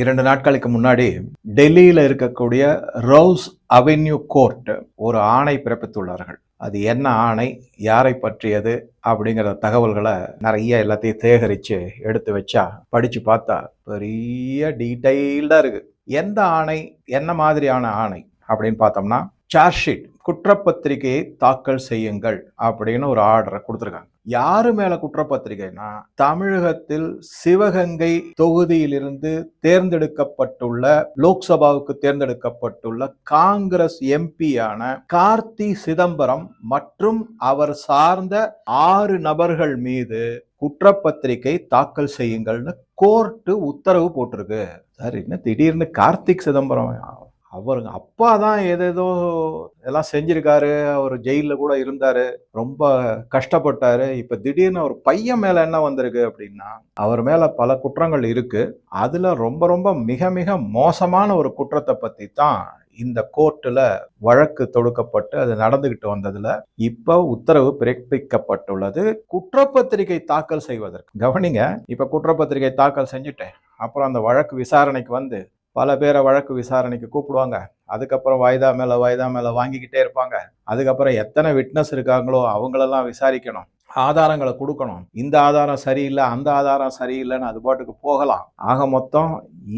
இரண்டு நாட்களுக்கு முன்னாடி டெல்லியில் இருக்கக்கூடிய ரோஸ் அவென்யூ கோர்ட் ஒரு ஆணை பிறப்பித்துள்ளார்கள். அது என்ன ஆணை யாரை பற்றியது அப்படிங்கிற தகவல்களை நிறைய எல்லாத்தையும் சேகரித்து எடுத்து வச்சா படித்து பார்த்தா பெரிய டீட்டெயில்டாக இருக்குது எந்த ஆணை என்ன மாதிரியான ஆணை அப்படின்னு பார்த்தோம்னா சார்ஜ் ஷீட் குற்றப்பத்திரிகையை தாக்கல் செய்யுங்கள் அப்படின்னு ஒரு ஆர்டரை கொடுத்துருக்காங்க. யாரு மேல குற்றப்பத்திரிகைனா தமிழகத்தில் சிவகங்கை தொகுதியிலிருந்து தேர்ந்தெடுக்கப்பட்டுள்ள லோக்சபாவுக்கு தேர்ந்தெடுக்கப்பட்டுள்ள காங்கிரஸ் எம்பியான கார்த்தி சிதம்பரம் மற்றும் அவர் சார்ந்த ஆறு நபர்கள் மீது குற்றப்பத்திரிகை தாக்கல் செய்யுங்கள்னு கோர்ட்டு உத்தரவு போட்டிருக்கு. சார் என்ன திடீர்னு கார்த்திக் சிதம்பரம் அவருங்க அப்பா தான் ஏதேதோ எல்லாம் செஞ்சிருக்காரு அவர் ஜெயிலில் கூட இருந்தார் ரொம்ப கஷ்டப்பட்டார். இப்போ திடீர்னு ஒரு பையன் மேலே என்ன வந்திருக்கு அப்படின்னா அவர் மேலே பல குற்றங்கள் இருக்குது அதில் ரொம்ப ரொம்ப மிக மிக மோசமான ஒரு குற்றத்தை பற்றி தான் இந்த கோர்ட்டில் வழக்கு தொடுக்கப்பட்டு அது நடந்துகிட்டு வந்ததுல இப்ப உத்தரவு பிறப்பிக்கப்பட்டுள்ளது. குற்றப்பத்திரிகை தாக்கல் செய்வதற்கு. கவனிங்க இப்ப குற்றப்பத்திரிகை தாக்கல் செஞ்சுட்டேன். அப்புறம் அந்த வழக்கு விசாரணைக்கு வந்து பல பேரை வழக்கு விசாரணைக்கு கூப்பிடுவாங்க. அதுக்கப்புறம் வாய்தா மேலே வாய்தா மேலே வாங்கிக்கிட்டே இருப்பாங்க. அதுக்கப்புறம் எத்தனை விட்னஸ் இருக்காங்களோ அவங்களெல்லாம் விசாரிக்கணும். ஆதாரங்களை கொடுக்கணும். இந்த ஆதாரம் சரியில்லை அந்த ஆதாரம் சரியில்லைன்னு அது பாட்டுக்கு போகலாம். ஆக மொத்தம்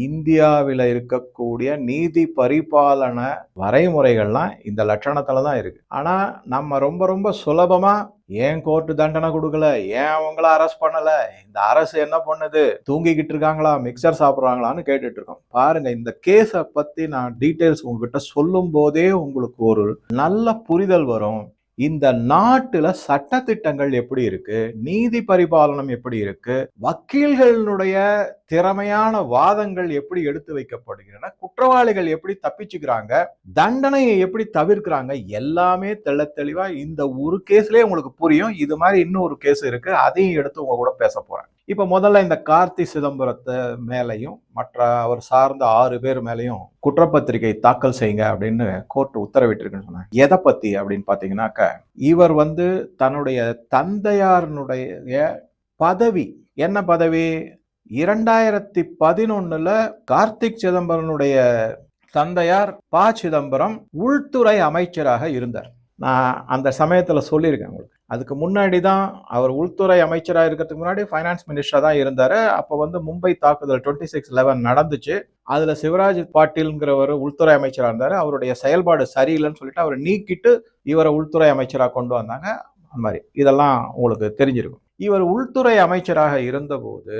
இந்தியாவில் இருக்கக்கூடிய நீதி பரிபாலன வரைமுறைகள்லாம் இந்த லட்சணத்தில் தான் இருக்கு. ஆனால் நம்ம ரொம்ப ரொம்ப சுலபமாக ஏன் கோர்ட்டு தண்டனை கொடுக்கல? ஏன் அவங்கள அரெஸ்ட் பண்ணல? இந்த அரசு என்ன பண்ணுது? தூங்கிக்கிட்டு இருக்காங்களா? மிக்சர் சாப்பிட்றாங்களான்னு கேட்டுட்டு இருக்கோம் பாருங்க இந்த கேஸை பத்தி நான் டீட்டெயில்ஸ் உங்ககிட்ட சொல்லும் போதே உங்களுக்கு ஒரு நல்ல புரிதல் வரும். இந்த நாட்டுல சட்டத்திட்டங்கள் எப்படி இருக்கு? நீதி பரிபாலனம் எப்படி இருக்கு? வக்கீல்களுடைய திறமையான வாதங்கள் எப்படி எடுத்து வைக்கப்படுகின்றன? குற்றவாளிகள் எப்படி தப்பிச்சுக்கிறாங்க? தண்டனையை எப்படி தவிர்க்கிறாங்க? எல்லாமே தெள்ள தெளிவா இந்த ஒரு கேஸ்லயே உங்களுக்கு புரியும். இது மாதிரி இன்னொரு கேஸ் இருக்கு. அதையும் எடுத்து உங்க கூட பேச போறேன். இப்போ முதல்ல இந்த கார்த்தி சிதம்பரத்தை மேலையும் மற்ற அவர் சார்ந்த ஆறு பேர் மேலையும் குற்றப்பத்திரிகை தாக்கல் செய்யுங்க அப்படின்னு கோர்ட் உத்தரவிட்டிருக்குன்னு சொன்னாங்க. எதை பற்றி அப்படின்னு பார்த்தீங்கன்னாக்க இவர் வந்து தன்னுடைய தந்தையாரனுடைய பதவி என்ன பதவி? இரண்டாயிரத்தி பதினொன்னுல கார்த்திக் சிதம்பரனுடைய தந்தையார் ப சிதம்பரம் உள்துறை அமைச்சராக இருந்தார். நான் அந்த சமயத்தில் சொல்லியிருக்கேன் உங்களுக்கு. அதுக்கு முன்னாடி தான் அவர் உள்துறை அமைச்சராக இருக்கிறதுக்கு முன்னாடி ஃபைனான்ஸ் மினிஸ்டராக தான் இருந்தார். அப்போ வந்து மும்பை தாக்குதல் டுவெண்ட்டி சிக்ஸ் லெவன் நடந்துச்சு. அதில் சிவராஜ் பாட்டீல்ங்கிறவர் உள்துறை அமைச்சராக இருந்தார். அவருடைய செயல்பாடு சரியில்லைன்னு சொல்லிட்டு அவரை நீக்கிட்டு இவரை உள்துறை அமைச்சராக கொண்டு வந்தாங்க. அந்த மாதிரி. இதெல்லாம் உங்களுக்கு தெரிஞ்சிருக்கும். இவர் உள்துறை அமைச்சராக இருந்தபோது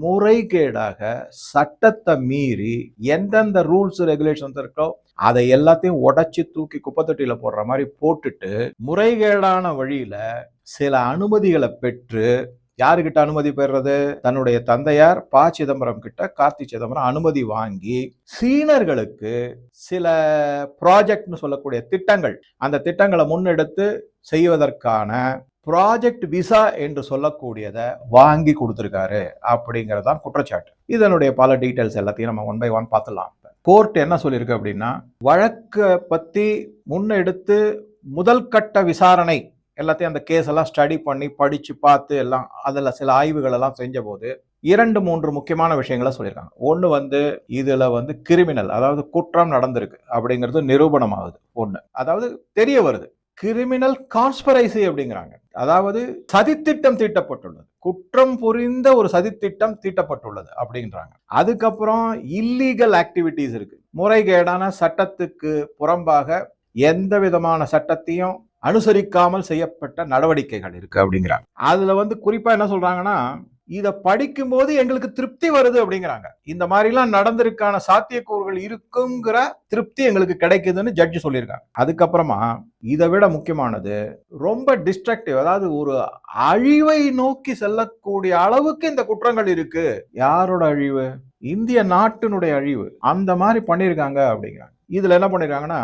முறைகேடாக சட்டத்தை மீறி எந்தெந்த ரூல்ஸ் ரெகுலேஷன்ஸ் இருக்கோ அதை எல்லாத்தையும் உடச்சி தூக்கி குப்பத்தொட்டியில போடுற மாதிரி போட்டுட்டு முறைகேடான வழியில சில அனுமதிகளை பெற்று யாருக்கிட்ட அனுமதி பெறுறது? தன்னுடைய தந்தையார் ப சிதம்பரம் கிட்ட கார்த்தி சிதம்பரம் அனுமதி வாங்கி சீனர்களுக்கு சில ப்ராஜெக்ட்னு சொல்லக்கூடிய திட்டங்கள் அந்த திட்டங்களை முன்னெடுத்து செய்வதற்கான ப்ராஜெக்ட் விசா என்று சொல்லக்கூடியதை வாங்கி கொடுத்துருக்காரு அப்படிங்கறதான் குற்றச்சாட்டு. இதனுடைய பல டீட்டெயில்ஸ் எல்லாத்தையும் நம்ம ஒன் பை ஒன் பார்த்துலாம் கோர்ட் என்ன சொல்லியிருக்கு அப்படின்னா வழக்கை பத்தி முன்னெடுத்து முதல் கட்ட விசாரணை எல்லாத்தையும் அந்த கேஸ் எல்லாம் ஸ்டடி பண்ணி படிச்சு பார்த்து எல்லாம் அதில் சில ஆய்வுகள் எல்லாம் செஞ்ச போது இரண்டு மூன்று முக்கியமான விஷயங்களை சொல்லியிருக்காங்க. ஒன்று வந்து இதில் வந்து கிரிமினல் அதாவது குற்றம் நடந்திருக்கு அப்படிங்கிறது நிரூபணமாகுது. ஒன்று அதாவது தெரிய வருது. கிரிமினல் கான்ஸ்பரைசி அப்படிங்கிறாங்க. அதாவது சதித்திட்டம் தீட்டப்பட்டுள்ளது. குற்றம் புரிந்த ஒரு சதித்திட்டம் தீட்டப்பட்டுள்ளது அப்படின்றாங்க. அதுக்கப்புறம் இல்லீகல் ஆக்டிவிட்டிஸ் இருக்கு. முறைகேடான சட்டத்துக்கு புறம்பாக எந்த விதமான சட்டத்தையும் அனுசரிக்காமல் செய்யப்பட்ட நடவடிக்கைகள் இருக்கு அப்படிங்கிறாங்க. அதுல வந்து குறிப்பா என்ன சொல்றாங்கன்னா இதை படிக்கும்போது எங்களுக்கு திருப்தி வருது அப்படிங்கிறாங்க. இந்த மாதிரிலாம் நடந்திருக்கான சாத்தியக்கூறுகள் இருக்குங்கிற திருப்தி எங்களுக்கு கிடைக்குதுன்னு ஜட்ஜி சொல்லியிருக்காங்க. அதுக்கப்புறமா இதை விட முக்கியமானது ரொம்ப டிஸ்ட்ரக்டிவ் அதாவது ஒரு அழிவை நோக்கி செல்லக்கூடிய அளவுக்கு இந்த குற்றங்கள் இருக்கு. யாரோட அழிவு? இந்திய நாட்டினுடைய அழிவு. அந்த மாதிரி பண்ணியிருக்காங்க அப்படிங்கிறாங்க. இதில் என்ன பண்ணியிருக்காங்கன்னா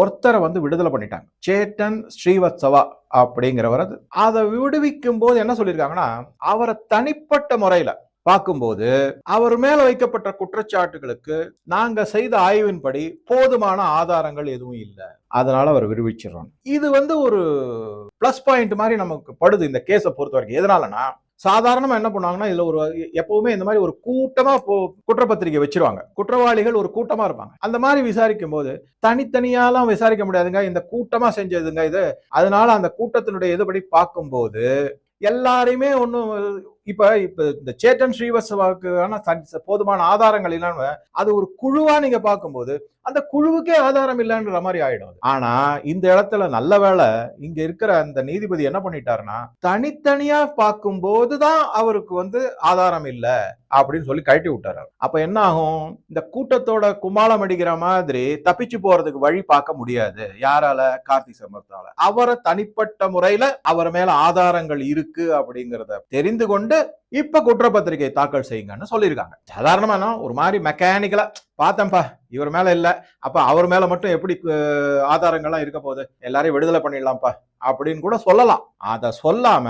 ஒருத்தரை வந்து விடுதலை பண்ணிட்டாங்க. சேட்டன் ஸ்ரீவத்சவா அப்படிங்கிறவர் அதை. விடுவிக்கும் போது என்ன சொல்லியிருக்காங்கன்னா அவரை தனிப்பட்ட முறையில் பார்க்கும்போது அவர் மேல வைக்கப்பட்ட குற்றச்சாட்டுகளுக்கு நாங்க செய்த ஆய்வின்படி போதுமான ஆதாரங்கள் எதுவும் இல்லை. அதனால அவர் விடுவிச்சிடறோம். இது வந்து ஒரு பிளஸ் பாயிண்ட் மாதிரி நமக்கு படுது இந்த கேஸை பொறுத்த வரைக்கும் எதனாலனா சாதாரணமா என்ன பண்ணுவாங்கன்னா இதுல ஒரு எப்பவுமே இந்த மாதிரி ஒரு கூட்டமா போ குற்றப்பத்திரிக்கை வச்சிருவாங்க. குற்றவாளிகள் ஒரு கூட்டமா இருப்பாங்க. அந்த மாதிரி விசாரிக்கும் போது தனித்தனியாலாம் விசாரிக்க முடியாதுங்க. இந்த கூட்டமா செஞ்சதுங்க இது. அதனால அந்த கூட்டத்தினுடைய இதுபடி பார்க்கும்போது எல்லாரையுமே ஒன்றும் இப்ப இப்ப இந்த சேட்டன் ஸ்ரீவத்சவாவுக்கான போதுமான ஆதாரங்கள் இல்லாம அது ஒரு குழுவா நீங்க பார்க்கும்போது அந்த குழுவுக்கே ஆதாரம் இல்லைன்ற மாதிரி ஆயிடும் ஆனா இந்த இடத்துல நல்ல வேளை இங்க இருக்கிற அந்த நீதிபதி என்ன பண்ணிட்டாருன்னா தனித்தனியா பார்க்கும்போது தான் அவருக்கு வந்து ஆதாரம் இல்லை அப்படின்னு சொல்லி கழட்டி விட்டாரு அப்ப என்ன ஆகும்? இந்த கூட்டத்தோட கும்மாளம் அடிக்கிற மாதிரி தப்பிச்சு போறதுக்கு வழி பார்க்க முடியாது யாரால? கார்த்தி சம்பத்தால அவரை தனிப்பட்ட முறையில அவர் மேல ஆதாரங்கள் இருக்கு அப்படிங்கறத தெரிந்து கொண்டு இப்ப குற்றப்பத்திரிகை தாக்கல் செய்யுங்கன்னு சொல்லியிருக்காங்க. சாதாரணமா ஒரு மாதிரி மெக்கானிக்கலா பார்த்தேன்ப்பா இவர் மேல இல்ல. அப்ப அவர் மேல மட்டும் எப்படி ஆதாரங்கள்லாம் இருக்க போகுது? எல்லாரையும் விடுதலை பண்ணிடலாம்ப்பா. அப்படின்னு கூட சொல்லலாம். அத சொல்லாம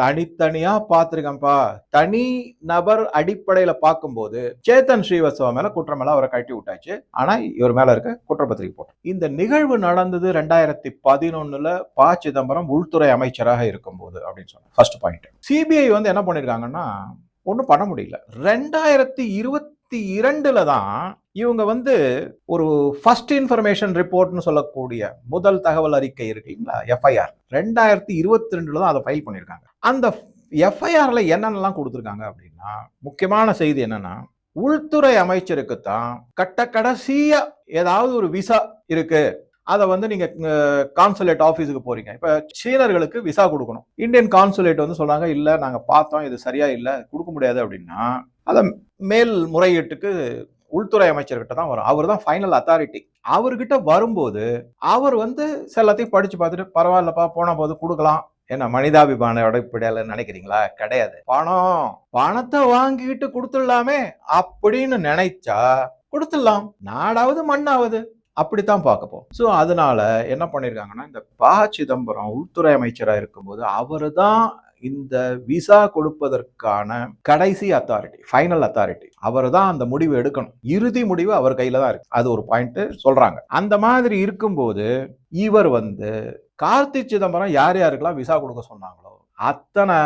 தனித்தனியா பார்த்துருக்கேன்ப்பா. தனி நபர் அடிப்படையில பார்க்கும்போது சேத்தன் ஸ்ரீவத்சவா மேல குற்றம் மேல அவரை கட்டி விட்டாச்சு. ஆனா இவர் மேல இருக்க குற்றப்பத்திரிகை போட்டோம் இந்த நிகழ்வு நடந்தது ரெண்டாயிரத்தி பதினொன்னுல ப. சிதம்பரம் உள்துறை அமைச்சராக இருக்கும்போது அப்படின்னு சொன்னாங்க. ஃபர்ஸ்ட் பாயிண்ட் சிபிஐ வந்து என்ன பண்ணிருக்காங்கன்னா ஒன்றும் பண்ண முடியல. ரெண்டாயிரத்தி இருபத்தி இரண்டுல தான் இவங்க வந்து ஒரு ஃபர்ஸ்ட் இன்ஃபர்மேஷன் ரிப்போர்ட்னு சொல்லக்கூடிய முதல் தகவல் அறிக்கை இருக்கு இல்லைங்களா? எஃப்ஐஆர் ரெண்டாயிரத்தி இருபத்தி ரெண்டுல தான் அதை ஃபைல் பண்ணியிருக்காங்க. அந்த எஃப்ஐஆர்ல என்னென்னலாம் கொடுத்துருக்காங்க அப்படின்னா முக்கியமான செய்தி என்னன்னா உள்துறை அமைச்சருக்கு தான் கட்ட கடைசியா ஏதாவது ஒரு விசா இருக்கு. அதை வந்து நீங்க கான்சுலேட் ஆஃபீஸுக்கு போறீங்க. இப்ப சீனர்களுக்கு விசா கொடுக்கணும். இந்தியன் கான்சுலேட் வந்து சொல்றாங்க இல்லை நாங்கள் பார்த்தோம் இது சரியா இல்லை கொடுக்க முடியாது அப்படின்னா அதை மேல் முறையீட்டுக்கு உள்துறை அமைச்சர்கிட்ட தான் வரும். அவர் தான் ஃபைனல் அத்தாரிட்டி அவர்கிட்ட வரும்போது அவர் வந்து சில எல்லாத்தையும் படிச்சு பார்த்துட்டு பரவாயில்லப்பா போன போது கொடுக்கலாம். என்ன மனிதாபிமான அடிப்படையில நினைக்கிறீங்களா? கிடையாது. பணம். பணத்தை வாங்கிட்டு கொடுத்துடலாமே அப்படின்னு நினைச்சா கொடுத்துடலாம். நாடாவது மண்ணாவது. அப்படித்தான் பார்க்கப்போம் ஸோ அதனால என்ன பண்ணியிருக்காங்கன்னா இந்த ப. சிதம்பரம் உள்துறை அமைச்சராக இருக்கும்போது அவர் தான் இந்த விசா கொடுப்பதற்கான கடைசி அத்தாரிட்டி ஃபைனல் அத்தாரிட்டி அவர் தான் அந்த முடிவு எடுக்கணும். இறுதி முடிவு அவர் கையில தான் இருக்கு. அது ஒரு பாயிண்ட் சொல்றாங்க. அந்த மாதிரி இருக்கும்போது இவர் வந்து கார்த்தி சிதம்பரம் யார் யாருக்கெல்லாம் விசா கொடுக்க சொன்னாங்களோ அத்தனை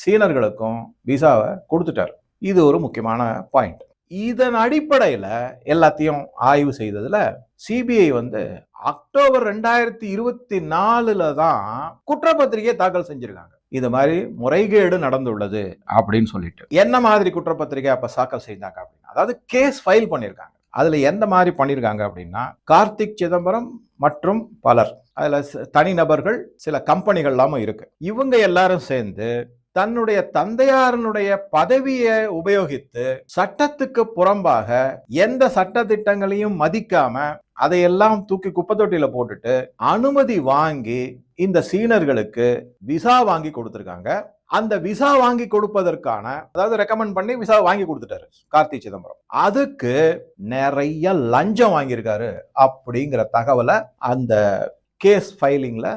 சீனர்களுக்கும் விசாவை கொடுத்துட்டார். இது ஒரு முக்கியமான பாயிண்ட் இதன் அடிப்படையில் எல்லாத்தையும் ஆய்வு செய்ததுல சிபிஐ வந்து அக்டோபர் ரெண்டாயிரத்தி இருபத்தி நாலுல தான் குற்றப்பத்திரிகை தாக்கல் செஞ்சிருக்காங்க. இது மாதிரி முறைகேடு நடந்துள்ளது அப்படின்னு சொல்லிட்டு. என்ன மாதிரி குற்றப்பத்திரிகை அப்ப தாக்கல் செய்தாங்க அப்படின்னா அதாவது கேஸ் ஃபைல் பண்ணியிருக்காங்க அதுல எந்த மாதிரி பண்ணியிருக்காங்க அப்படின்னா கார்த்திக் சிதம்பரம் மற்றும் பலர். அதுல ச- தனிநபர்கள் சில கம்பெனிகள் எல்லாமும் இருக்கு. இவங்க எல்லாரும் சேர்ந்து தன்னுடைய தந்தையாரனுடைய பதவியை உபயோகித்து சட்டத்துக்கு புறம்பாக எந்த சட்ட திட்டங்களையும் மதிக்காம அதையெல்லாம் தூக்கி குப்பை தொட்டியில போட்டுட்டு அனுமதி வாங்கி இந்த சீனர்களுக்கு விசா வாங்கி கொடுத்துருக்காங்க. அந்த விசா வாங்கி கொடுப்பதற்கான அதாவது ரெக்கமெண்ட் பண்ணி விசா வாங்கி கொடுத்துட்டாரு கார்த்தி சிதம்பரம். அதுக்கு நிறைய லஞ்சம் வாங்கியிருக்காரு அப்படிங்கிற தகவலை அந்த கேஸ் ஃபைலிங்கில்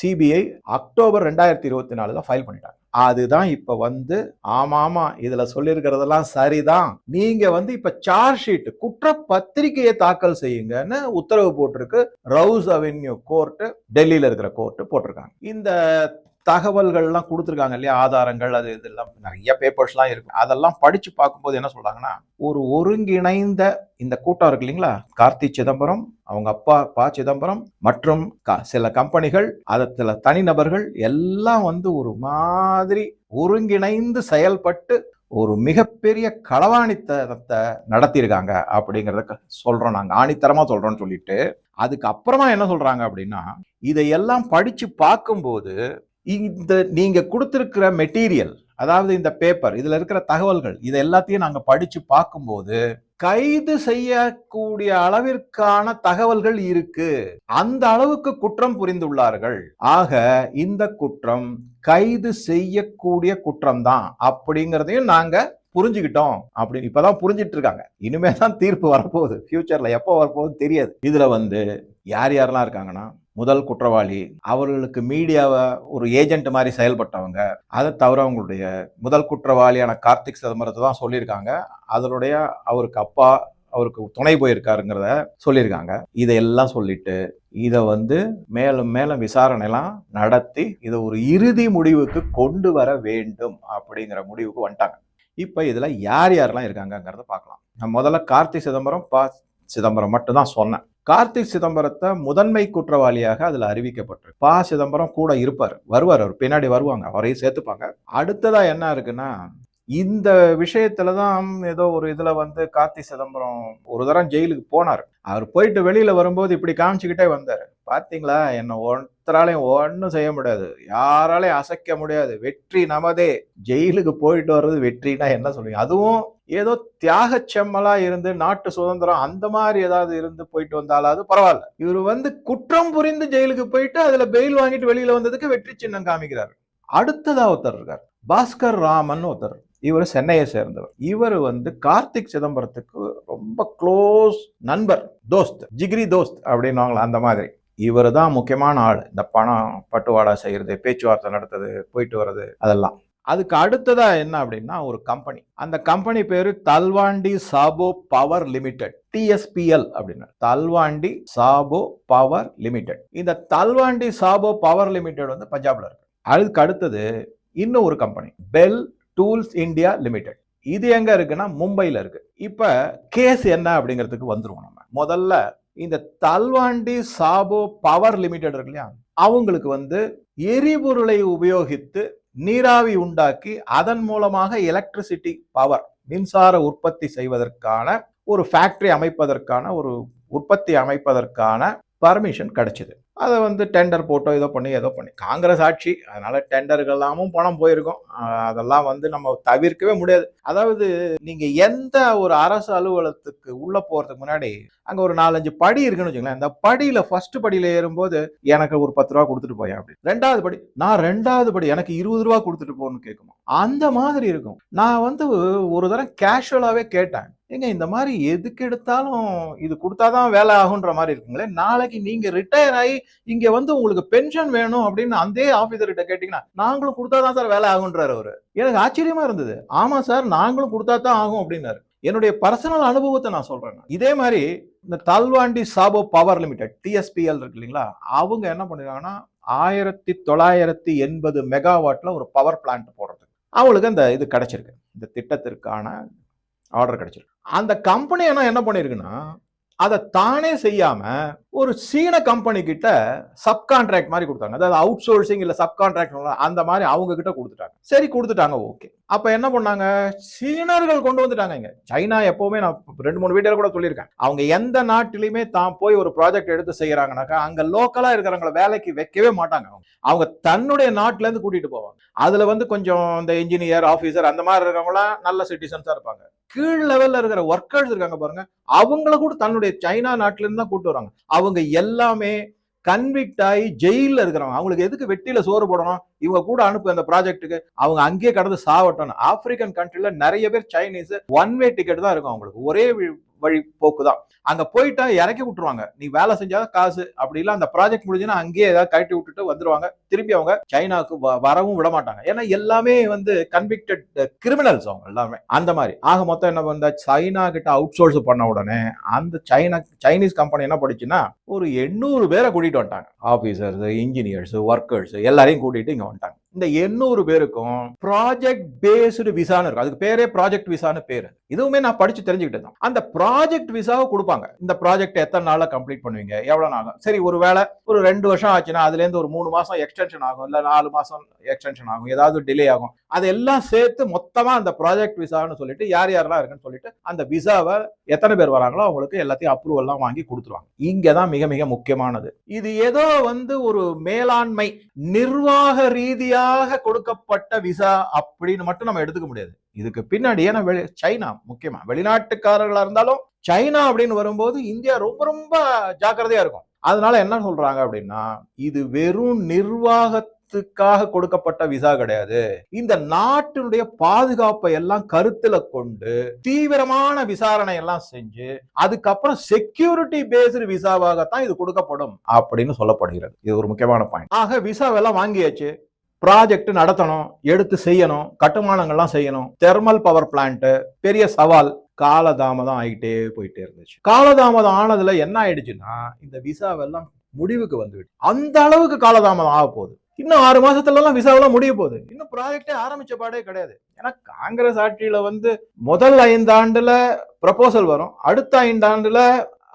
சிபிஐ அக்டோபர் ரெண்டாயிரத்தி இருபத்தி நாலில் ஃபைல் பண்ணிட்டாங்க. அதுதான் இப்போ வந்து ஆமாமா இதில் சொல்லியிருக்கிறதெல்லாம் சரிதான். நீங்கள் வந்து இப்போ சார்ஜ் ஷீட் குற்றப்பத்திரிகையை தாக்கல் செய்யுங்கன்னு உத்தரவு போட்டிருக்கு. ரவுஸ் அவென்யூ கோர்ட்டு டெல்லியில் இருக்கிற கோர்ட்டு போட்டிருக்காங்க. இந்த தகவல்கள்லாம் கொடுத்துருக்காங்க இல்லையா? ஆதாரங்கள் அது இதெல்லாம் நிறைய பேப்பர்ஸ்லாம் இருக்கு. அதெல்லாம் படிச்சு பார்க்கும்போது என்ன சொல்றாங்கன்னா ஒரு ஒருங்கிணைந்த இந்த கூட்டம் இருக்கு இல்லைங்களா? கார்த்தி சிதம்பரம் அவங்க அப்பா ப சிதம்பரம் மற்றும் க- சில கம்பெனிகள் அதை சில தனிநபர்கள் எல்லாம் வந்து ஒரு மாதிரி ஒருங்கிணைந்து செயல்பட்டு ஒரு மிகப்பெரிய களவாணித்தனத்தை நடத்தியிருக்காங்க அப்படிங்கிறத சொல்றோம் நாங்க. ஆணித்தரமா சொல்றோம்னு சொல்லிட்டு அதுக்கு அப்புறமா என்ன சொல்றாங்க அப்படின்னா இதையெல்லாம் படிச்சு பார்க்கும்போது இந்த நீங்க கொடுத்துருக்கிற மெட்டீரியல் அதாவது இந்த பேப்பர் இதுல இருக்கிற தகவல்கள் இது எல்லாத்தையும் நாங்க படிச்சு பார்க்கும்போது கைது செய்யக்கூடிய அளவிற்கான தகவல்கள் இருக்கு. அந்த அளவுக்கு குற்றம் புரிந்துள்ளார்கள். ஆக இந்த குற்றம் கைது செய்யக்கூடிய குற்றம் தான் அப்படிங்கிறதையும் நாங்க புரிஞ்சுக்கிட்டோம். அப்படின்னு இப்பதான் புரிஞ்சிட்டு இருக்காங்க இனிமே தான் தீர்ப்பு வரப்போகுது. ஃபியூச்சர்ல எப்போ வரப்போகுது தெரியாது. இதுல வந்து யார் யாரெல்லாம் இருக்காங்கன்னா முதல் குற்றவாளி. அவர்களுக்கு மீடியாவை ஒரு ஏஜென்ட் மாதிரி செயல்பட்டவங்க. அதை தவிர அவங்களுடைய முதல் குற்றவாளியான கார்த்திக் சிதம்பரத்தை தான் சொல்லியிருக்காங்க. அதனுடைய அவருக்கு அப்பா அவருக்கு துணை போயிருக்காருங்கிறத சொல்லியிருக்காங்க. இதையெல்லாம் சொல்லிட்டு இதை வந்து மேலும் மேலும் விசாரணைலாம் நடத்தி இதை ஒரு இறுதி முடிவுக்கு கொண்டு வர வேண்டும் அப்படிங்கிற முடிவுக்கு வந்துட்டாங்க. இப்போ இதில் யார் யாரெல்லாம் இருக்காங்கங்கிறத பார்க்கலாம். நான் முதல்ல கார்த்தி சிதம்பரம் பா சிதம்பரம் மட்டும்தான் சொன்னேன். கார்த்தி சிதம்பரத்தை முதன்மை குற்றவாளியாக அதில் அறிவிக்கப்பட்டிருக்கு. பா. சிதம்பரம் கூட இருப்பார். வருவார் அவர். பின்னாடி வருவாங்க. அவரையும் சேர்த்துப்பாங்க. அடுத்ததா என்ன இருக்குன்னா இந்த விஷயத்துல தான் ஏதோ ஒரு இதுல வந்து கார்த்தி சிதம்பரம் ஒரு தரம் ஜெயிலுக்கு போனார். அவர் போயிட்டு வெளியில வரும்போது இப்படி காமிச்சுக்கிட்டே வந்தார். பார்த்தீங்களா என்னை ஒருத்தராலையும் ஒன்றும் செய்ய முடியாது. யாராலையும் அசைக்க முடியாது. வெற்றி நமதே. ஜெயிலுக்கு போயிட்டு வர்றது வெற்றினா என்ன சொல்லுவீங்க அதுவும் ஏதோ தியாக செம்மலா இருந்து நாட்டு சுதந்திரம் அந்த மாதிரி ஏதாவது இருந்து போயிட்டு வந்தாலாவது பரவாயில்ல. இவர் வந்து குற்றம் புரிந்து ஜெயிலுக்கு போயிட்டு அதுல பெயில் வாங்கிட்டு வெளியில வந்ததுக்கு வெற்றி சின்னம் காமிக்கிறார். அடுத்ததா ஒருத்தர் இருக்கார். பாஸ்கர் ராமன் ஒருத்தர். இவர் சென்னையை சேர்ந்தவர். இவர் வந்து கார்த்திக் சிதம்பரத்துக்கு ரொம்ப க்ளோஸ் நண்பர் தோஸ்த் ஜிகிரி தோஸ்த் அப்படின்னுவாங்களா அந்த மாதிரி. இவர் தான் முக்கியமான ஆள். இந்த பணம் பட்டுவாடா செய்கிறது பேச்சுவார்த்தை நடத்துறது போயிட்டு வர்றது அதெல்லாம். அதுக்கு அடுத்ததா என்ன அப்படின்னா ஒரு கம்பெனி அந்த கம்பெனி பேரு Talwandi Sabo power limited TSPL அப்படின்னு தல்வாண்டி சாபோ பவர் லிமிடெட். இந்த தல்வாண்டி சாபோ பவர் லிமிடெட் வந்து பஞ்சாப்ல இருக்கு. அதுக்கு அடுத்தது இன்னும் ஒரு company Bell Tools India Limited இது எங்க இருக்குன்னா மும்பையில் இருக்கு. இப்ப கேஸ் என்ன அப்படிங்கிறதுக்கு வந்துருவோம் நம்ம. முதல்ல இந்த தல்வாண்டி சாபோ பவர் லிமிடெட் இருக்கு இல்லையா? அவங்களுக்கு வந்து எரிபொருளை உபயோகித்து நீராவி உண்டாக்கி அதன் மூலமாக எலக்ட்ரிசிட்டி பவர் மின்சார உற்பத்தி செய்வதற்கான ஒரு ஃபேக்டரி அமைப்பதற்கான ஒரு உற்பத்தி அமைப்பதற்கான பர்மிஷன் கிடச்சிது. அதை வந்து டெண்டர் போட்டோ ஏதோ பண்ணி ஏதோ பண்ணி. காங்கிரஸ் ஆட்சி அதனால் டெண்டர்கள்லாமும் பணம் போயிருக்கும். அதெல்லாம் வந்து நம்ம தவிர்க்கவே முடியாது. அதாவது நீங்கள் எந்த ஒரு அரசு அலுவலகத்துக்கு உள்ளே போகிறதுக்கு முன்னாடி அங்கே ஒரு நாலஞ்சு படி இருக்குன்னு வச்சுங்களேன் இந்த படியில் ஃபஸ்ட்டு படியில் ஏறும்போது எனக்கு ஒரு பத்து ரூபா கொடுத்துட்டு போயேன் அப்படி. ரெண்டாவது படி நான் ரெண்டாவது படி எனக்கு இருபது ரூபா கொடுத்துட்டு போகணும்னு கேட்குமா? அந்த மாதிரி இருக்கும். நான் வந்து ஒரு தடவை கேஷுவலாகவே கேட்டேன். ஏங்க இந்த மாதிரி எதுக்கு எடுத்தாலும் இது கொடுத்தாதான் வேலை ஆகுன்ற மாதிரி இருக்குங்களே? நாளைக்கு நீங்க ரிட்டையர் ஆகி இங்க வந்து உங்களுக்கு பென்ஷன் வேணும் அப்படின்னு அந்த ஆபீசர்கிட்ட கேட்டீங்கன்னா நாங்களும் கொடுத்தாதான் சார் வேலை ஆகுன்றாரு அவரு. எனக்கு ஆச்சரியமா இருந்தது. ஆமா சார் நாங்களும் கொடுத்தா தான் ஆகும் அப்படின்னாரு. என்னுடைய பர்சனல் அனுபவத்தை நான் சொல்றேன் இதே மாதிரி இந்த Talwandi Sabo power limited TSPL இருக்கு இல்லைங்களா? அவங்க என்ன பண்ணிருக்காங்கன்னா ஆயிரத்தி தொள்ளாயிரத்தி எண்பது மெகாவாட்ல ஒரு பவர் பிளான்ட் போடுறது அவங்களுக்கு அந்த இது கிடைச்சிருக்கு. இந்த திட்டத்திற்கான ஆர்டர் கிடைச்சிருக்கு. அந்த கம்பெனி என்ன என்ன பண்ணியிருக்குன்னா அதை தானே செய்யாமல் ஒரு சீன கம்பெனி கிட்ட சப் கான்ட்ராக்ட் மாதிரி கொடுத்தாங்க. அதாவது அவுட் சோர்சிங் இல்ல சப் கான்ட்ராக்ட் அந்த மாதிரி அவங்க கிட்ட கொடுத்துட்டாங்க. சரி கொடுத்துட்டாங்க ஓகே அப்ப என்ன பண்ணாங்க? சீனர்கள் கொண்டு வந்துட்டாங்க இங்க. சைனா எப்பவுமே நான் ரெண்டு மூணு வீடியோல கூட சொல்லியிருக்கேன். அவங்க எந்த நாட்டிலையுமே தான் போய் ஒரு ப்ராஜெக்ட் எடுத்து செய்யறாங்கனாக்கா அங்க லோக்கலா இருக்கிறவங்கள வேலைக்கு வைக்கவே மாட்டாங்க அவங்க. அவங்க தன்னுடைய நாட்டுல இருந்து கூட்டிட்டு போவாங்க. அதுல வந்து கொஞ்சம் இந்த இன்ஜினியர் ஆபீசர் அந்த மாதிரி இருக்கிறவங்களாம் நல்ல சிட்டிசன்ஸா இருப்பாங்க. கீழ் லெவல்ல இருக்கிற ஒர்க்கர்ஸ் இருக்காங்க பாருங்க. அவங்கள கூட தன்னுடைய சைனா நாட்டுல இருந்து தான் கூட்டு வராங்க. அவங்க எல்லாமே கன்விக்ட் ஆகி ஜெயிலில் இருக்கிறவங்க. அவங்களுக்கு எதுக்கு வெட்டியில சோறு போடணும்? இவங்க கூட அனுப்பு அந்த ப்ராஜெக்ட்டுக்கு அவங்க அங்கேயே கடந்து சாவட்டும் ஆப்பிரிக்கன் கண்ட்ரில நிறைய பேர் சைனீஸ் ஒன் வே டிக்கெட் தான் இருக்கும் அவங்களுக்கு. ஒரே வழி போக்கு தான் அங்க போயிட்டா இறக்கி விட்டுருவாங்க. நீ வேலை செஞ்சா காசு. அப்படி இல்ல அந்த ப்ராஜெக்ட் முடிஞ்சுன்னா அங்கேயே ஏதாவது கழட்டி விட்டுட்டு வந்துருவாங்க. திரும்பி அவங்க சைனாக்கு வ- வரவும் விட மாட்டாங்க. ஏன்னா எல்லாமே வந்து கன்விக்டட் கிரிமினல்ஸ் அவங்க எல்லாமே அந்த மாதிரி. ஆக மொத்தம் என்ன பண்ண சைனா கிட்ட அவுட் சோர்ஸ் பண்ண உடனே அந்த சைனா சைனீஸ் கம்பெனி என்ன படிச்சுன்னா ஒரு எண்ணூறு பேரை கூட்டிட்டு வந்துட்டாங்க. ஆபீசர்ஸ் இன்ஜினியர்ஸ் ஒர்க்கர்ஸ் எல்லாரையும் கூட்டிட்டு இங்க வந்துட்டாங்க. இந்த எண்ணூறு பேருக்கும் ப்ராஜெக்ட் பேஸ்டு விசான்னு இருக்கும். அதுக்கு பேரே ப்ராஜெக்ட் விசான்னு பேர். இதுவுமே நான் படிச்சு தெரிஞ்சுக்கிட்டேன் தான். அந்த ப்ராஜெக்ட் விசாவை கொடுப்பாங்க. இந்த ப்ராஜெக்ட் எத்தனை நாள்ல கம்ப்ளீட் பண்ணுவீங்க? எவ்வளவு நாளும் ஆகும்? சரி ஒரு வேளை ஒரு ரெண்டு வருஷம் ஆச்சுன்னா அதுல இருந்து ஒரு மூணு மாசம் எக்ஸ்டென்ஷன் ஆகும். இல்ல நாலு மாசம் எக்ஸ்டென்ஷன் ஆகும். ஏதாவது டிலே ஆகும். அதெல்லாம் சேர்த்து மொத்தமாக அந்த ப்ராஜெக்ட் விசான்னு சொல்லிட்டு யார் யாரெல்லாம் இருக்குன்னு சொல்லிட்டு அந்த விசாவை எத்தனை பேர் வராங்களோ அவங்களுக்கு எல்லாத்தையும் அப்ரூவல்லாம் வாங்கி கொடுத்துருவாங்க. இங்கே தான் மிக மிக முக்கியமானது. இது ஏதோ வந்து ஒரு மேலாண்மை நிர்வாக ரீதியாக கொடுக்கப்பட்ட விசா அப்படின்னு மட்டும் நம்ம எடுத்துக்க முடியாது. இதுக்கு பின்னாடி ஏன்னா சைனா முக்கியமா. வெளிநாட்டுக்காரர்களா இருந்தாலும் சைனா அப்படின்னு வரும்போது இந்தியா ரொம்ப ரொம்ப ஜாக்கிரதையா இருக்கும். அதனால என்ன சொல்றாங்க அப்படின்னா இது வெறும் நிர்வாகத்துக்காக கொடுக்கப்பட்ட விசா கிடையாது. இந்த நாட்டினுடைய பாதுகாப்பை எல்லாம் கருத்துல கொண்டு தீவிரமான விசாரணை எல்லாம் செஞ்சு அதுக்கப்புறம் செக்யூரிட்டி பேஸ்டு விசாவாகத்தான் இது கொடுக்கப்படும் அப்படின்னு சொல்லப்படுகிறது. இது ஒரு முக்கியமான பாயிண்ட் ஆக விசாவெல்லாம் வாங்கியாச்சு. ப்ராஜெக்ட் நடத்தணும் எடுத்து செய்யணும் கட்டுமானங்கள்லாம் செய்யணும். தெர்மல் பவர் பிளான்ட் பெரிய சவால். காலதாமதம் ஆகிட்டே போயிட்டே இருந்துச்சு. காலதாமதம் ஆனதுல என்ன ஆயிடுச்சுன்னா இந்த விசாவெல்லாம் முடிவுக்கு வந்துவிட்டு அந்த அளவுக்கு காலதாமதம் ஆக போகுது இன்னும் ஆறு மாசத்துலலாம் விசாவெல்லாம் முடிய போகுது. இன்னும் ப்ராஜெக்டே ஆரம்பிச்ச பாடே கிடையாது. ஏன்னா காங்கிரஸ் ஆட்சியில வந்து முதல் ஐந்தாண்டுல ப்ரப்போசல் வரும். அடுத்த ஐந்தாண்டுல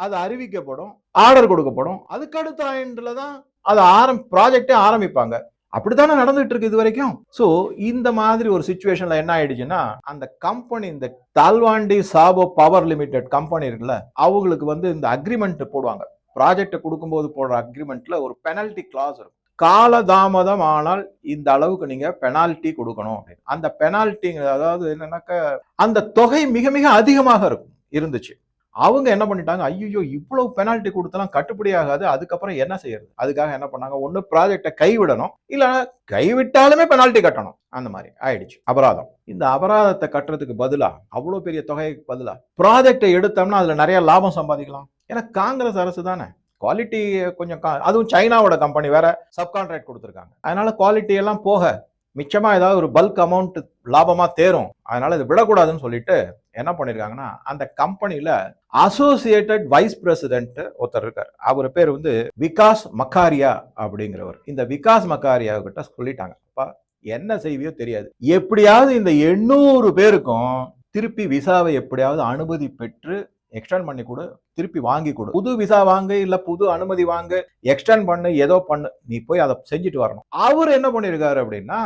அது அறிவிக்கப்படும் ஆர்டர் கொடுக்கப்படும். அதுக்கு அடுத்த ஆண்டுல தான் அது ஆரம் ப்ராஜெக்டே ஆரம்பிப்பாங்க. அப்படித்தானே நடந்துட்டு இருக்கு இது வரைக்கும் ஸோ இந்த மாதிரி ஒரு சுச்சுவேஷன்ல என்ன ஆயிடுச்சுன்னா அந்த கம்பெனி இந்த Talwandi Sabo Power Limited company இருக்குல்ல அவங்களுக்கு வந்து இந்த அக்ரிமெண்ட் போடுவாங்க. ப்ராஜெக்ட் கொடுக்கும்போது போடுற அக்ரிமெண்ட்ல ஒரு பெனல்டி கிளாஸ் இருக்கும். காலதாமதம் ஆனால் இந்த அளவுக்கு நீங்க பெனால்டி கொடுக்கணும் அப்படின்னு. அந்த பெனால்ட்டிங்கிறது அதாவது என்னன்னாக்க அந்த தொகை மிக மிக அதிகமாக இருக்கும் இருந்துச்சு. அவங்க என்ன பண்ணிட்டாங்க ஐயோ இவ்வளவு பெனால்ட்டி கொடுத்தலாம் கட்டுப்படி ஆகாது அதுக்கப்புறம் என்ன செய்யறது? அதுக்காக என்ன பண்ணாங்க ஒன்று ப்ராஜெக்டை கைவிடணும் இல்லைன்னா கைவிட்டாலுமே பெனால்ட்டி கட்டணும். அந்த மாதிரி ஆயிடுச்சு. அபராதம். இந்த அபராதத்தை கட்டுறதுக்கு பதிலாக அவ்வளோ பெரிய தொகைக்கு பதிலாக ப்ராஜெக்டை எடுத்தோம்னா அதில் நிறைய லாபம் சம்பாதிக்கலாம். ஏன்னா காங்கிரஸ் அரசு தானே. குவாலிட்டி கொஞ்சம் கா- அதுவும் சைனாவோட கம்பெனி வேற சப்கான்ட்ராக்ட் கொடுத்துருக்காங்க. அதனால குவாலிட்டி எல்லாம் போக மிச்சமாக ஏதாவது ஒரு பல்க் அமௌண்ட் லாபமா தேரும். அதனால இது விடக்கூடாதுன்னு சொல்லிட்டு என்ன பண்ணியிருக்காங்கன்னா அந்த கம்பெனியில் அசோசியேட்டட் வைஸ் பிரசிடென்ட் ஒருத்தர் இருக்கார். அவர் பேர் வந்து விகாஸ் மக்காரியா அப்படிங்கிறவர். இந்த விகாஸ் மக்காரியா கிட்ட சொல்லிட்டாங்க. அப்பா என்ன செய்வியோ தெரியாது. எப்படியாவது இந்த எண்ணூறு பேருக்கும் திருப்பி விசாவை எப்படியாவது அனுமதி பெற்று எக்ஸ்டெண்ட் பண்ணி கொடு திருப்பி வாங்கி கொடு. புது விசா வாங்கு இல்ல புது அனுமதி வாங்கு எக்ஸ்டெண்ட் பண்ணு ஏதோ பண்ணு நீ போய் அதை செஞ்சுட்டு வரணும். அவர் என்ன பண்ணிருக்காரு அப்படின்னா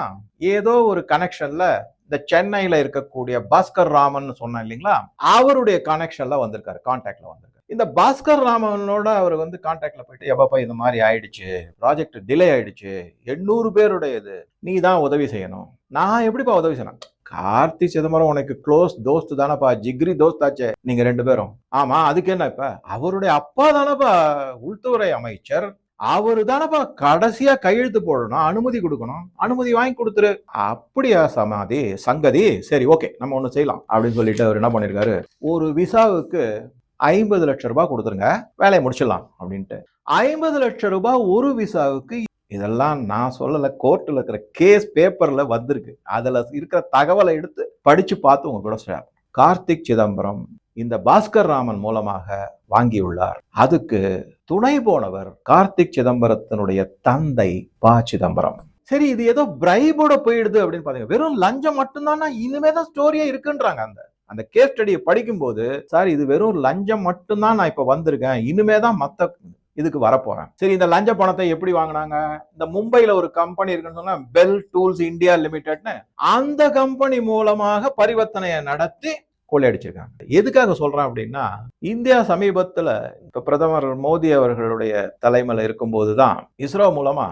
ஏதோ ஒரு கனெக்ஷன்ல இந்த சென்னையில இருக்கக்கூடிய பாஸ்கர் ராமன் சொன்னேன் இல்லைங்களா அவருடைய கனெக்ஷன்ல வந்திருக்காரு கான்டாக்ட்ல வந்திருக்காரு. இந்த பாஸ்கர் ராமனோட அவர் வந்து கான்டாக்ட்ல போயிட்டு எப்பப்பா இந்த மாதிரி ஆயிடுச்சு ப்ராஜெக்ட் டிலே ஆயிடுச்சு எண்ணூறு பேருடைய இது நீ தான் உதவி செய்யணும். நான் எப்படிப்பா உதவி செய்யணும்? கார்த்தி சிதம்பரம் உனக்கு க்ளோஸ் தோஸ்த் தானப்பா ஜிக்ரி தோஸ்த் ஆச்சே நீங்க ரெண்டு பேரும். ஆமா அதுக்கு என்ன இப்ப? அவருடைய அப்பா தானப்பா உள்துறை அமைச்சர். அவரு தானப்பா கடைசியா கையெழுத்து போடணும் அனுமதி கொடுக்கணும் அனுமதி வாங்கி கொடுத்துரு. அப்படியா சமாதி சங்கதி சரி ஓகே நம்ம ஒண்ணு செய்யலாம் அப்படின்னு சொல்லிட்டு அவர் என்ன பண்ணிருக்காரு? ஒரு விசாவுக்கு ஐம்பது லட்சம் ரூபாய் கொடுத்துருங்க வேலையை முடிச்சிடலாம் அப்படின்ட்டு. ஐம்பது லட்சம் ரூபாய் ஒரு விசாவுக்கு இதெல்லாம் நான் சொல்லலை கோர்ட்டில் இருக்கிற கேஸ் பேப்பரில் வந்திருக்கு. அதில் இருக்கிற தகவலை எடுத்து படித்து பார்த்து உங்க கூட share. கார்த்திக் சிதம்பரம் இந்த பாஸ்கர் ராமன் மூலமாக வாங்கியுள்ளார். அதுக்கு துணை போனவர் கார்த்திக் சிதம்பரத்தினுடைய தந்தை ப சிதம்பரம். சரி இது ஏதோ பிரைபோட போயிடுது அப்படின்னு பாத்தீங்க. வெறும் லஞ்சம் மட்டும்தானா? இனிமே தான் ஸ்டோரியே இருக்குன்றாங்க அந்த அந்த கேஸ் ஸ்டடியை படிக்கும்போது சார் இது வெறும் லஞ்சம் மட்டும்தான் நான் இப்போ வந்திருக்கேன். இனிமே தான் மற்ற இதுக்கு வரப்போறேன். சரி இந்த லஞ்ச பணத்தை எப்படி வாங்கினாங்க? இந்த மும்பையில ஒரு கம்பெனி இருக்குன்னு சொன்னா பெல் டூல்ஸ் இந்தியா லிமிடெட்னு அந்த கம்பெனி மூலமாக பரிவர்த்தனையை நடத்தி கொள்ளையடிச்சிருக்காங்க எதுக்காக சொல்றேன் அப்படின்னா இந்தியா சமீபத்துல இப்ப பிரதமர் மோடி அவர்களுடைய தலைமையில இருக்கும்போது தான் இஸ்ரோ மூலமா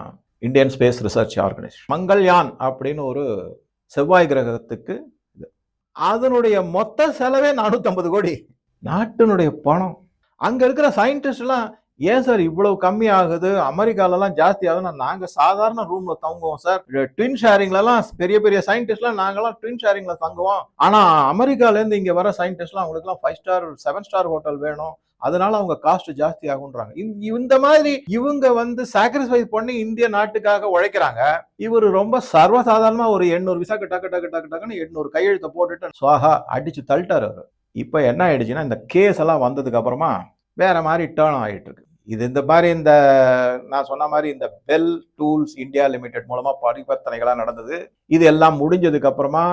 Indian Space Research Organisation Mangalyaan அப்படின்னு ஒரு செவ்வாய் கிரகத்துக்கு அதனுடைய மொத்த செலவே 450 கோடி. நாட்டினுடைய பணம். அங்க இருக்கிற சயின்டிஸ்ட் எல்லாம் ஏன் சார் இவ்வளவு கம்மி ஆகுது அமெரிக்காலலாம் ஜாஸ்தி ஆகுதுன்னா நாங்க சாதாரண ரூம்ல தங்குவோம் சார். ட்வின் ஷேரிங்லலாம் பெரிய பெரிய சயின்டிஸ்ட்லாம் நாங்கெல்லாம் ட்வின் ஷேரிங்ல தங்குவோம். ஆனா அமெரிக்கால இருந்து இங்க வர சயின்டிஸ்ட்லாம் அவங்களுக்கு எல்லாம் five star seven star hotel வேணும். அதனால அவங்க காஸ்ட் ஜாஸ்தி ஆகுன்றாங்க இந்த- இந்த மாதிரி இவங்க வந்து சாக்ரிஃபைஸ் பண்ணி இந்திய நாட்டுக்காக உழைக்கிறாங்க. இவர் ரொம்ப சர்வசாதாரணமா ஒரு எண்ணூறு விசாக்கு டக்கு டக்கு டக்கு டக்குன்னு எண்ணூறு கையெழுத்தை போட்டுட்டு சுவாகா அடிச்சு தள்ளிட்டாரு இப்போ என்ன ஆயிடுச்சுன்னா இந்த கேஸ் எல்லாம் வந்ததுக்கு அப்புறமா வேற மாதிரி டேர்ன் ஆகிட்டு இருக்கு இது இந்த மாதிரி இந்த நான் சொன்ன மாதிரி இந்த பெல் டூல்ஸ் இந்தியா லிமிடெட் மூலமாக பரிவர்த்தனைகளாக நடந்தது. இது எல்லாம் முடிஞ்சதுக்கு அப்புறமா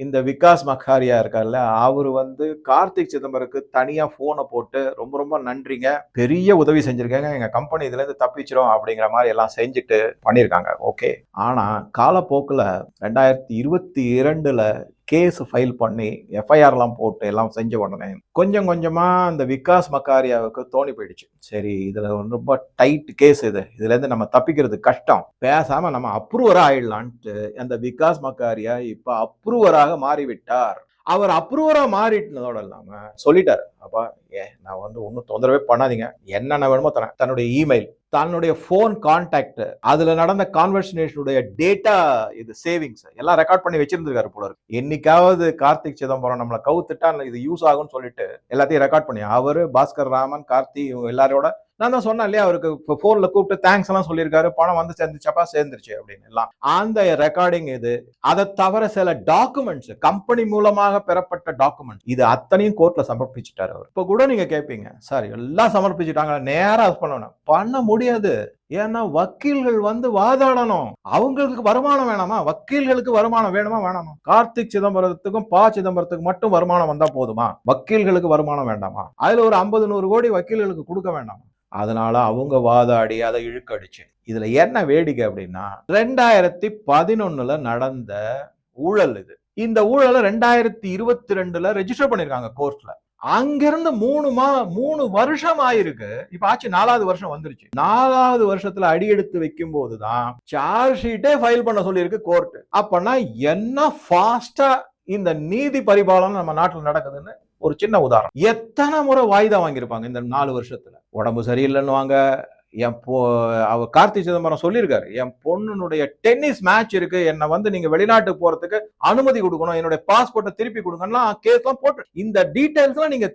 இந்த விகாஸ் மக்காரியா இருக்கார்ல அவர் வந்து கார்த்திக் சிதம்பருக்கு தனியாக ஃபோனை போட்டு ரொம்ப ரொம்ப நன்றிங்க. பெரிய உதவி செஞ்சுருக்காங்க. எங்கள் கம்பெனி இதுலேருந்து தப்பிச்சிடும் தப்பிச்சிரும் அப்படிங்கிற மாதிரி எல்லாம் செஞ்சுட்டு பண்ணியிருக்காங்க ஓகே ஆனால் காலப்போக்கில் ரெண்டாயிரத்தி இருபத்தி இரண்டில் கேஸ் ஃபைல் பண்ணி எஃப்ஐஆர்லாம் போட்டு எல்லாம் செஞ்ச உடனே கொஞ்சம் கொஞ்சமாக அந்த விகாஸ் மக்காரியாவுக்கு தோணி போயிடுச்சு. சரி இதில் ரொம்ப டைட் கேஸ் இது. இதுலேருந்து நம்ம தப்பிக்கிறது கஷ்டம். பேசாமல் நம்ம அப்ரூவராக ஆயிடலான்ட்டு அந்த விகாஸ் மக்காரியா இப்போ அப்ரூவராக மாறிவிட்டார். அவர் அப்ரூவராக மாறிட்டதோட இல்லாமல் சொல்லிட்டாரு. அப்பா ஏ நான் வந்து ஒன்றும் தொந்தரவே பண்ணாதீங்க. என்னென்ன வேணுமோ தரேன். தன்னுடைய இமெயில் தன்னுடைய ஃபோன் கான்டாக்ட் அதில் நடந்த கான்வர்சனேஷனுடைய டேட்டா இது சேவிங்ஸ் எல்லாம் ரெக்கார்ட் பண்ணி வச்சிருந்திருக்காரு போல இருக்கு. என்னைக்காவது கார்த்திக் சிதம்பரம் நம்மளை கவுத்துட்டா இது யூஸ் ஆகும்னு சொல்லிட்டு எல்லாத்தையும் ரெக்கார்ட் பண்ணி அவர் பாஸ்கர் ராமன் கார்த்தி இவங்க எல்லாரோட நான் தான் சொன்னேன் இல்லையா அவருக்கு இப்போ ஃபோனில் கூப்பிட்டு தேங்க்ஸ் எல்லாம் சொல்லியிருக்காரு பணம் வந்து சேர்ந்துச்சப்பா சேர்ந்துருச்சு அப்படின்னு. எல்லாம். அந்த ரெக்கார்டிங் இது அதை தவிர சில டாக்குமெண்ட்ஸ் கம்பெனி மூலமாக பெறப்பட்ட டாக்குமெண்ட் இது அத்தனையும் கோர்ட்ல சமர்ப்பிச்சுட்டாரு அவர். இப்போ கூட நீங்க கேட்பீங்க சார் எல்லாம் சமர்ப்பிச்சுட்டாங்க நேராக பண்ணணும். பண்ண முடியாது. ஏன்னா வக்கீல்கள் வந்து வாதாடணும். அவங்களுக்கு வருமானம் வேணாமா? வக்கீல்களுக்கு வருமானம் வேணுமா? வேணாமா? கார்த்திக் சிதம்பரத்துக்கும் ப சிதம்பரத்துக்கு மட்டும் வருமானம் வந்தா போதுமா? வக்கீல்களுக்கு வருமானம் வேண்டாமா? அதுல ஒரு ஐம்பது நூறு கோடி வக்கீல்களுக்கு கொடுக்க வேண்டாமா? அதனால அவங்க வாதாடி அதை இழுக்கடிச்சு. இதுல என்ன வேடிக்கை அப்படின்னா ரெண்டாயிரத்தி பதினொன்னுல நடந்த ஊழல் இது. இந்த ஊழலை ரெண்டாயிரத்தி இருபத்தி ரெண்டுல ரெஜிஸ்டர் பண்ணிருக்காங்க கோர்ட்ல அங்கிருந்து மூணு மா மூணு வருஷம் ஆயிருக்கு இப்ப ஆச்சு நாலாவது வருஷம் வந்துருச்சு. நாலாவது வருஷத்துல அடி எடுத்து வைக்கும் போதுதான் சார்ஜ் ஷீட்டே ஃபைல் பண்ண சொல்லியிருக்கு கோர்ட் அப்பனா என்ன ஃபாஸ்டா இந்த நீதி பரிபாலனம் நம்ம நாட்டுல நடக்குதுன்னு ஒரு சின்ன உதாரணம். எத்தனை முறை வாய்தா வாங்கியிருப்பாங்க இந்த நாலு வருஷத்துல? உடம்பு சரியில்லைன்னு வாங்க என் பொ அவர் கார்த்தி சிதம்பரம் சொல்லியிருக்காரு என் பொண்ணுனுடைய டென்னிஸ் மேட்ச் இருக்கு என்னை வந்து நீங்க வெளிநாட்டுக்கு போறதுக்கு அனுமதி கொடுக்கணும் என்னுடைய பாஸ்போர்ட்டை திருப்பி கொடுக்கணும்லாம் கேஸ்லாம் போட்டு இந்த டீடைல்ஸ்லாம் நீங்க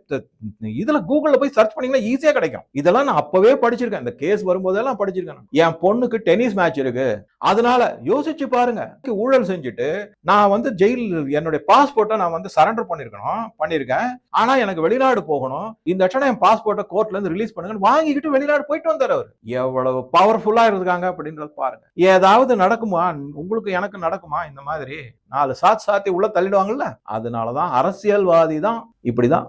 இதுல கூகுள்ல போய் சர்ச் பண்ணீங்கன்னா ஈஸியா கிடைக்கும். இதெல்லாம் நான் அப்பவே படிச்சிருக்கேன். இந்த கேஸ் வரும்போதெல்லாம் படிச்சிருக்கேன் என் பொண்ணுக்கு டென்னிஸ் மேட்ச் இருக்கு. அதனால யோசிச்சு பாருங்க. ஊழல் செஞ்சுட்டு நான் வந்து ஜெயில் என்னுடைய பாஸ்போர்ட்டை நான் வந்து சரண்டர் பண்ணிருக்கணும் பண்ணிருக்கேன். ஆனா எனக்கு வெளிநாடு போகணும். இந்த என் பாஸ்போர்ட்டை கோர்ட்ல இருந்து ரிலீஸ் பண்ணுங்க வாங்கிக்கிட்டு வெளிநாடு போயிட்டு வந்தார் அவர். எவ்வளவு பவர்ஃபுல்லா இருக்காங்க அப்படின்றது பாருங்க. ஏதாவது நடக்குமா? உங்களுக்கு எனக்கு நடக்குமா? இந்த மாதிரி நாலு சாத் சாத்தி உள்ள தள்ளிடுவாங்கல்ல. அதனாலதான் அரசியல்வாதி தான் இப்படிதான்